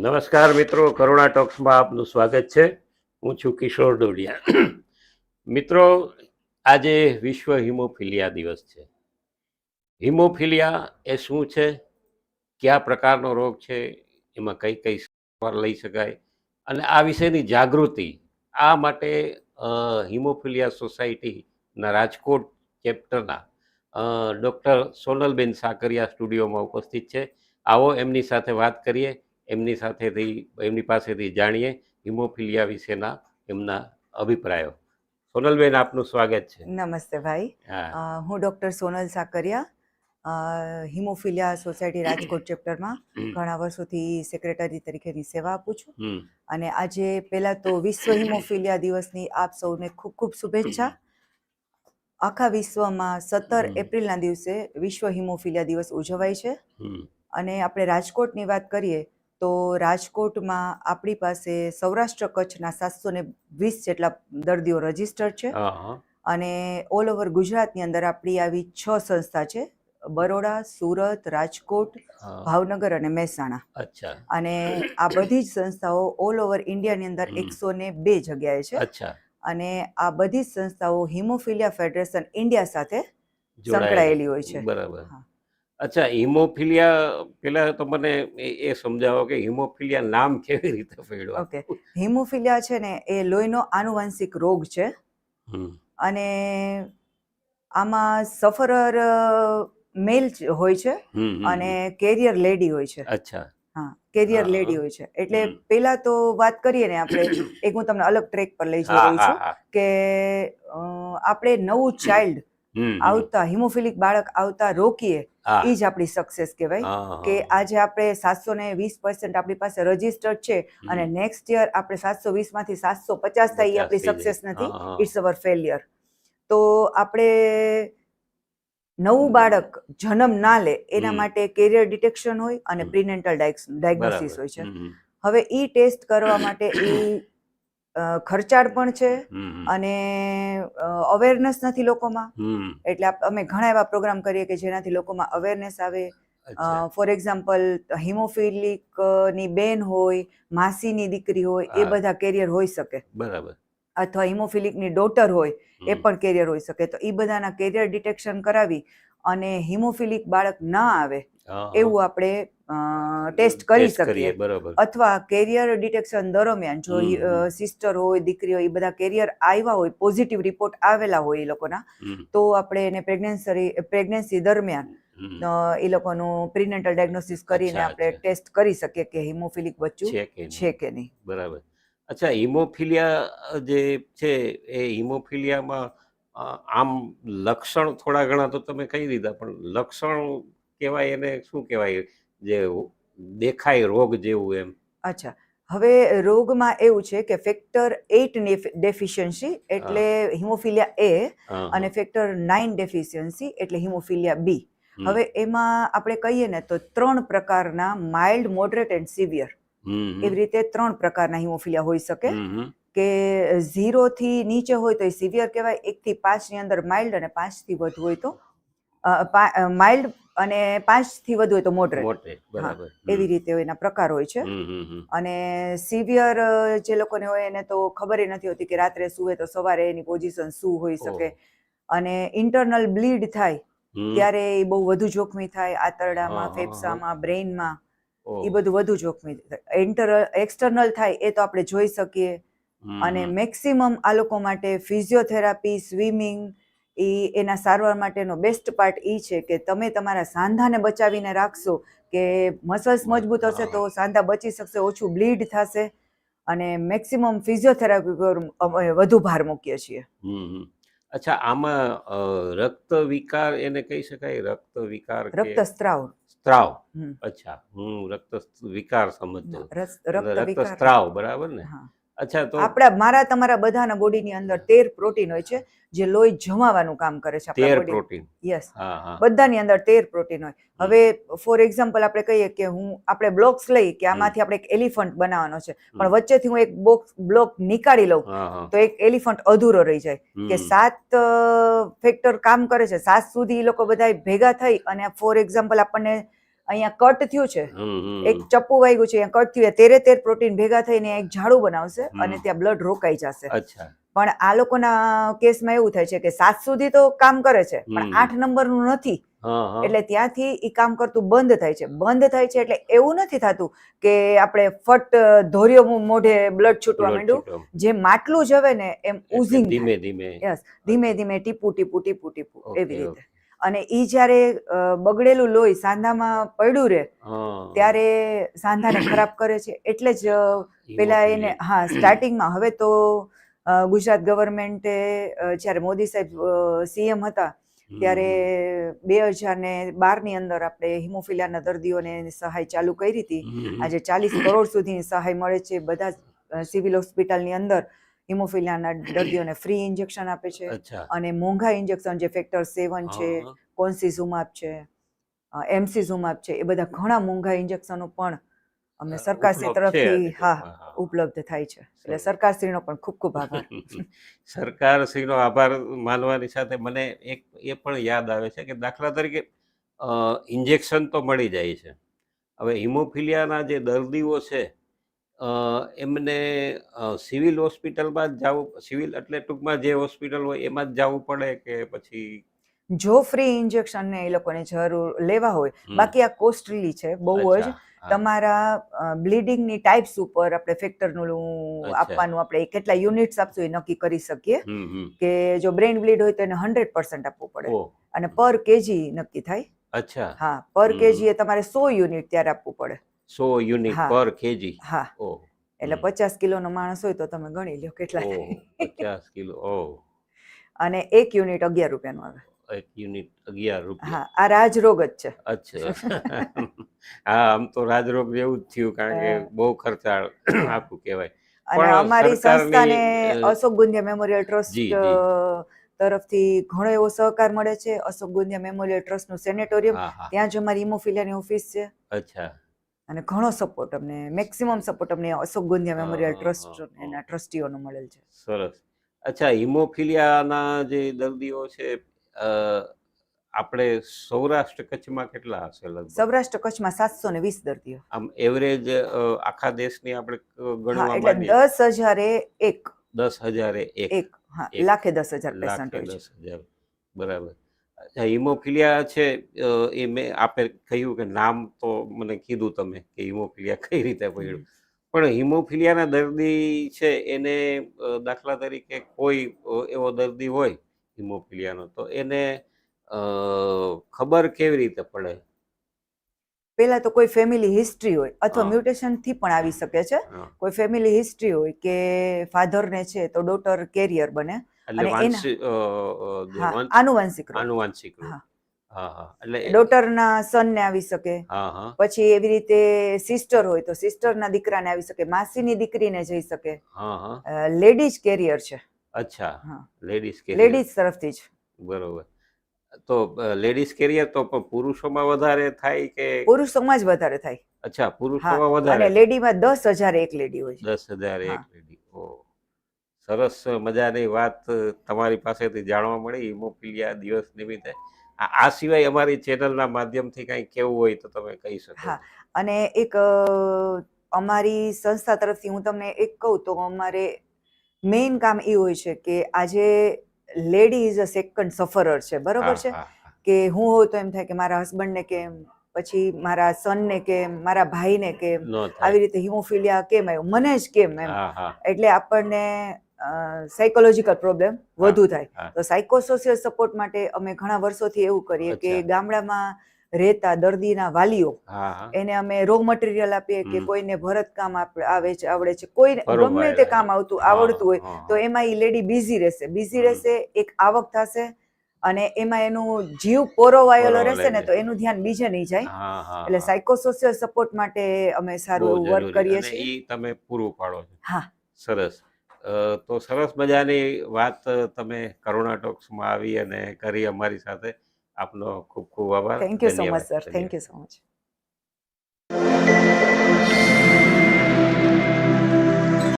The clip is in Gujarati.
નમસ્કાર મિત્રો, કરુણા ટોક્સમાં આપનું સ્વાગત છે. હું છું કિશોર ડોડિયા. મિત્રો, આજે વિશ્વ હિમોફિલિયા દિવસ છે. હિમોફિલિયા એ શું છે? કયા પ્રકારનો રોગ છે? એમાં કઈ કઈ સારવાર લઈ શકાય? અને આ વિશેની જાગૃતિ આ માટે હિમોફિલિયા સોસાયટીના રાજકોટ ચેપ્ટરના ડૉક્ટર સોનલબેન સાકરિયા સ્ટુડિયોમાં ઉપસ્થિત છે. આવો એમની સાથે વાત કરીએ. એમની સાથેથી એમની પાસેથી જાણીએ હિમોફિલિયા વિશેના એમના અભિપ્રાયો. સોનલબેન આપનું સ્વાગત છે. નમસ્તે ભાઈ. હું. Doctor Sonal Sakariya haemophilia society Rajkot ચેપ્ટરમાં ઘણા વર્ષોથી સેક્રેટરી તરીકેની સેવા આપું છું. અને આજે પહેલાં તો વિશ્વ હિમોફિલિયા દિવસની આપ સૌને ખૂબ ખૂબ શુભેચ્છા. આખા વિશ્વમાં સત્તર એપ્રિલના દિવસે વિશ્વ હિમોફિલિયા દિવસ ઉજવાય છે. અને આપણે રાજકોટની વાત કરીએ તો રાજકોટમાં આપણી પાસે સૌરાષ્ટ્ર કચ્છના સાતસો ને વીસ જેટલા દર્દીઓ રજિસ્ટર છે. અને ઓલ ઓવર ગુજરાતની અંદર આપણી આવી છ સંસ્થા છે. બરોડા સુરત રાજકોટ ભાવનગર અને મહેસાણા. અને આ બધી જ સંસ્થાઓ ઓલ ઓવર ઇન્ડિયાની અંદર એકસો ને બે જગ્યાએ છે. અને આ બધી જ સંસ્થાઓ હિમોફિલિયા ફેડરેશન ઇન્ડિયા સાથે સંકળાયેલી હોય છે. બરાબર. અચ્છા હિમોફિલિયા પેલા તો મને એ સમજાવો કે હિમોફિલિયા નામ કેવી રીતે પડ્યું ઓકે. હિમોફિલિયા છે ને એ લોહીનો આનુવંશિક રોગ છે. અને આમાં સફરર મેલ હોય છે અને કેરિયર લેડી હોય છે. અચ્છા. હા કેરિયર લેડી હોય છે. એટલે પેલા તો વાત કરીએ ને આપણે એક હું તમને અલગ ટ્રેક પર લઈ જઈ રહી છું કે આપણે નવું ચાઇલ્ડ આવતા હિમોફિલિક બાળક આવતા રોકીએ. એ જ આપણી સક્સેસ કહેવાય કે આજે આપણે સાતસો ને વીસ પર્સન્ટ આપણી પાસે રજીસ્ટર્ડ છે અને નેક્સ્ટ યર આપણે સાતસો વીસમાંથી સાતસો પચાસ થાય એ આપણી સક્સેસ નથી. ઇટ્સ અવર ફેલિયર તો આપણે નવું બાળક જન્મ ના લે એના માટે કેરિયર ડિટેક્શન હોય અને પ્રિનેન્ટલ ડાયગ્નોસિસ હોય છે. હવે એ ટેસ્ટ કરવા માટે એ ખર્ચાળ પણ છે અને અવેરનેસ નથી લોકોમાં. એટલે અમે ઘણા એવા પ્રોગ્રામ કરીએ કે જેનાથી લોકોમાં અવેરનેસ આવે. ફોર એક્ઝામ્પલ હિમોફિલિકની બેન હોય માસીની દીકરી હોય એ બધા કેરિયર હોઈ શકે. બરાબર. અથવા હિમોફિલિકની ડોટર હોય એ પણ કેરિયર હોઈ શકે. તો એ બધાના કેરિયર ડિટેક્શન કરાવી અને હિમોફિલિક બાળક ના આવે. એવું આપણે ટેસ્ટ કરી શકીએ. બરાબર. અથવા કેરિયર ડિટેક્શન દરમિયાન જો. સિસ્ટર હોય દીકરી હોય એ બધા કેરિયર આવ્યા હોય પોઝિટિવ રિપોર્ટ આવેલા હોય એ લોકોના તો આપણે એને પ્રેગ્નન્સી પ્રેગ્નન્સી દરમિયાન એ લોકોનું પ્રિનેટલ ડાયગ્નોસિસ કરીને આપણે ટેસ્ટ કરી શકીએ કે હિમોફિલિક બચ્ચું? છે કે નહીં? બરાબર. અચ્છા હિમોફિલિયા જે છે એ હિમોફિલિયામાં આમ લક્ષણ થોડા ઘણા તો તમે કહી દીધા પણ લક્ષણ કહેવાય એને શું કહેવાય? જે દેખાય રોગ જેવું એમ. અચ્છા. હવે રોગમાં એવું છે કે ફેક્ટર એઇટ ડેફિશિયન્સી એટલે હિમોફિલિયા એ અને ફેક્ટર નાઇન ડેફિશિયન્સી એટલે હિમોફિલિયા બી. હવે એમાં આપણે કહીએ ને તો ત્રણ પ્રકારના માઇલ્ડ મોડરેટ એન્ડ સિવિયર. એવી રીતે ત્રણ પ્રકારના હિમોફિલિયા હોઈ શકે. કે ઝીરો થી નીચે હોય તો એ સિવિયર કહેવાય એક થી પાંચની અંદર માઇલ્ડ અને પાંચથી વધુ હોય તો માઇલ્ડ અને પાંચથી વધુ હોય તો મોડરેટ બરાબર. એવી રીતે એના પ્રકાર હોય છે. અને સિવિયર જે લોકોને હોય એને તો ખબર નથી હોતી કે રાત્રે સુવે તો સવારે એની પોઝિશન શું હોઈ શકે. અને ઇન્ટરનલ બ્લીડ થાય ત્યારે એ બહુ વધુ જોખમી થાય આંતરડામાં ફેફસામાં બ્રેઇનમાં એ બધું વધુ જોખમી એન્ટર એક્સટર્નલ થાય એ તો આપણે જોઈ શકીએ. અને મેક્સિમમ આ લોકો માટે ફિઝિયોથેરાપી સ્વિમિંગ એ એના સારવાર માટેનો બેસ્ટ પાર્ટ એ છે કે તમે તમારા સાંધાને બચાવીને રાખશો કે મસલ્સ મજબૂત હશે તો સાંધા બચી શકશે ઓછું બ્લીડ થશે અને મેક્સિમમ ફિઝિયોથેરાપી પર અમે વધુ ભાર મૂકીએ છીએ. અચ્છા આમાં રક્ત વિકાર એને કહી શકાય? રક્ત વિકાર રક્ત રક્તસ્ત્રાવ સ્ત્રાવ. અચ્છા હું રક્ત વિકાર સમજતો. રક્ત સ્ત્રાવ બરાબર ને? અચ્છા તો આપણા મારા તમારા બધાના બોડીની અંદર તેર પ્રોટીન હોય છે જે લોહી જમાવાનું કામ કરે છે તેર પ્રોટીન. યસ બધાની અંદર તેર પ્રોટીન હોય. હવે ફોર એક્ઝામ્પલ આપણે કહીએ કે હું આપણે બ્લોક્સ લઈ કે આમાંથી આપણે એક એલિફન્ટ બનાવવાનો છે. પણ વચ્ચેથી હું એક બોક્સ બ્લોક નીકાળી લઉં તો એક એલિફન્ટ અધૂરો રહી જાય. કે સાત ફેક્ટર કામ કરે છે. સાત સુધી એ લોકો બધા ભેગા થઈ અને ફોર એક્ઝામ્પલ આપણને અહીંયા કટ થયું છે. એક ચપ્પુ વાગ્યું છે અહીંયા કટ થયું તેરે તેર પ્રોટીન ભેગા થઈને એક ઝાડુ બનાવશે અને ત્યાં બ્લડ રોકાઈ જશે. પણ આ લોકોના કેસમાં એવું થાય છે કે સાત સુધી તો કામ કરે છે પણ. આઠ નંબરનું નથી. એટલે ત્યાંથી એ કામ કરતું બંધ થાય છે. બંધ થાય છે એટલે એવું નથી થતું કે આપણે ફટ ધોર્યો મોઢે બ્લડ છૂટવા માંડ્યું. જે માટલું જવે ને એમ ઉઝિંગ ધીમે ધીમે. યસ ધીમે ધીમે ટીપુ ટીપુ ટીપુ ટીપુ. એવી રીતે. અને ઈ જ્યારે બગડેલું લોહી સાંધામાં પડ્યું રહે ત્યારે સાંધાને ખરાબ કરે છે. એટલે જ પેલા એને હા સ્ટાર્ટિંગમાં હવે તો ગુજરાત ગવર્મેન્ટે જ્યારે મોદી સાહેબ સીએમ હતા ત્યારે બે હજાર ને બારની અંદર આપણે હિમોફિલિયાના દર્દીઓને સહાય ચાલુ કરી હતી. આજે ચાલીસ કરોડ સુધીની સહાય મળે છે. બધા જ, સિવિલ હોસ્પિટલની અંદર. હિમોફિલિયાના દર્દીઓને ફ્રી ઇન્જેક્શન આપે છે અને મોંઘા ઇન્જેક્શન જે ફેક્ટર સેવન છે કોન્સીઝુમાબ છે એમસીઝુમાબ છે એ બધા ઘણા મોંઘા ઇન્જેક્શનો પણ અમને સરકારશ્રી તરફથી હા ઉપલબ્ધ થાય છે. એટલે સરકારશ્રીનો પણ ખૂબ ખૂબ આભાર. સરકારશ્રીનો આભાર માનવાની સાથે મને એક એ પણ યાદ આવે છે કે દાખલા તરીકે ઇન્જેક્શન તો મળી જાય છે. હવે હિમોફિલિયાના જે દર્દીઓ છે એમને સિવિલ હોસ્પિટલમાં જ જવું સિવિલ એટલે ટૂંકમાં જે હોસ્પિટલ હોય એમાં જ જવું પડે કે પછી? જો ફ્રી ઇન્જેક્શન ને એ લોકોને જરૂર લેવા હોય. બાકી આ કોસ્ટલી છે બહુ જ. તમારા બ્લીડિંગની ટાઈપ્સ ઉપર આપણે ફેક્ટરનું આપવાનું આપણે કેટલા યુનિટ્સ આપશું એ નક્કી કરી શકીએ. કે જો બ્રેઇન બ્લીડ હોય તો એને હંડ્રેડ પર્સન્ટ આપવું પડે. અને પર કેજી નક્કી થાય. અચ્છા. હા પર કેજી એ તમારે સો યુનિટ ત્યારે આપવું પડે. સો યુનિટ હા. પર કેજી હા. એટલે હમ. પચાસ કિલોનો માણસ હોય તો તમે ગણી લ્યો કેટલા ઓહ પચાસ કિલો ઓ અને એક યુનિટ અગિયાર રૂપિયાનું આવે. એક યુનિટ અગિયાર રૂપિયા. હા આ રાજરોગ જ છે. અચ્છા. હા આમ તો રાજરોગ જેવું જ થયું કારણ કે બહુ ખર્ચાળ આખું કહેવાય. અને પણ અમારી સરકારની, સંસ્થાને અ, અશોક ગુંદિયા મેમોરિયલ ટ્રસ્ટ જી. તરફથી ઘણો એવો સહકાર મળે છે. અશોક ગુંદિયા મેમોરિયલ ટ્રસ્ટનું સેનેટોરિયમ. હા હા. ત્યાં જ અમારી ઇમોફિલિયાની ઓફિસ છે. અચ્છા. અને ઘણો સપોર્ટ અમને મેક્સિમમ સપોર્ટ અમને અશોક ગોંધિયા મેમોરિયલ ટ્રસ્ટ. એના ટ્રસ્ટીઓનો મળેલ છે. સરસ. અચ્છા હિમોફિલિયાના જે દર્દીઓ છે આપણે સૌરાષ્ટ્ર કચ્છમાં કેટલા હશે લગભગ? સૌરાષ્ટ્ર કચ્છમાં સાતસો ને વીસ દર્દીઓ. આમ એવરેજ આખા દેશની આપણે ગણવા એટલે દસ હજારે એક. દસ હજારે એક. હા લાખે દસ હજાર પેશન્ટ હોય છે. દસ હજાર. બરાબર. હિમોફિલિયા છે એ મેં આપે કહ્યું કે નામ તો મને કીધું તમે કે હિમોફિલિયા કઈ રીતે પડ્યું. પણ હિમોફિલિયાના દર્દી છે એને દાખલા તરીકે કોઈ એવો દર્દી હોય હિમોફિલિયાનો તો એને ખબર કેવી રીતે પડે? પહેલા તો કોઈ ફેમિલી હિસ્ટ્રી હોય અથવા. મ્યુટેશનથી પણ આવી શકે છે. કોઈ ફેમિલી હિસ્ટ્રી હોય કે ફાધરને છે તો ડોટર કેરિયર બને. એટલે વાંશિક આનુવંશિક આનુવાંશિક આવી શકે. પછી એવી રીતે સિસ્ટર હોય તો સિસ્ટરના દીકરાને આવી શકે. માસીની દીકરીને જઈ શકે. હા હા. લેડીઝ કેરિયર છે. અચ્છા. હા. લેડીઝ કે લેડીઝ તરફથી જ. બરોબર. તો લેડીઝ કેરિયર તો પણ પુરુષોમાં વધારે થાય કે પુરુષોમાં જ વધારે થાય. અચ્છા પુરુષોમાં અને વધારે લેડીમાં દસ હજાર એક લેડી હોય દસ હજાર એક લેડી. ઓ સરસ મજાની વાત તમારી પાસેથી જાણવા મળી. હિમોફિલિયા દિવસ નિમિત્તે. આ સિવાય અમારી ચેનલના માધ્યમથી કંઈ કેવું હોય તો તમે કહી શકો હા. અને એક અમારી સંસ્થા તરફથી હું તમને એક કહું તો અમારે મેઇન કામ એ હોય છે કે આજે lady is a second sufferer છે બરોબર છે? કે હું હોઉં તો એમ થાય કે મારા હસબન્ડને કેમ પછી મારા સનને કેમ મારા ભાઈને કેમ આવી રીતે હિમોફિલિયા કેમ આવ્યું મને જ કેમ એમ. એટલે આપણને સાયકોલોજીકલ પ્રોબ્લેમ વધુ થાય. તો સાયકોસોશિયલ સપોર્ટ માટે અમે ઘણા વર્ષોથી એવું કરીએ કે ગામડામાં રહેતા દર્દીના વાલીઓ એને અમે રો મટીરિયલ આપીએ કે કોઈને ભરતકામ આવે છે આવડે છે. બરોબર. ગમે તે કામ આવતું આવડતું હોય તો એમાં એ લેડી બિઝી રહેશે. બિઝી રહેશે એક આવક થશે અને એમાં એનું જીવ પોરોવાયેલો રહેશે ને તો એનું ધ્યાન બીજે નહીં જાય. એટલે. સાયકોસોશિયલ સપોર્ટ માટે અમે સારું વર્ક કરીએ છીએ. તમે પૂરું પાડો છો. હા. સરસ. તો સરસ મજાની વાત તમે કરુણા ટોક્સમાં આવી અને કરી અમારી સાથે. આપનો ખૂબ ખૂબ આભાર. Thank you so much sir thank you so much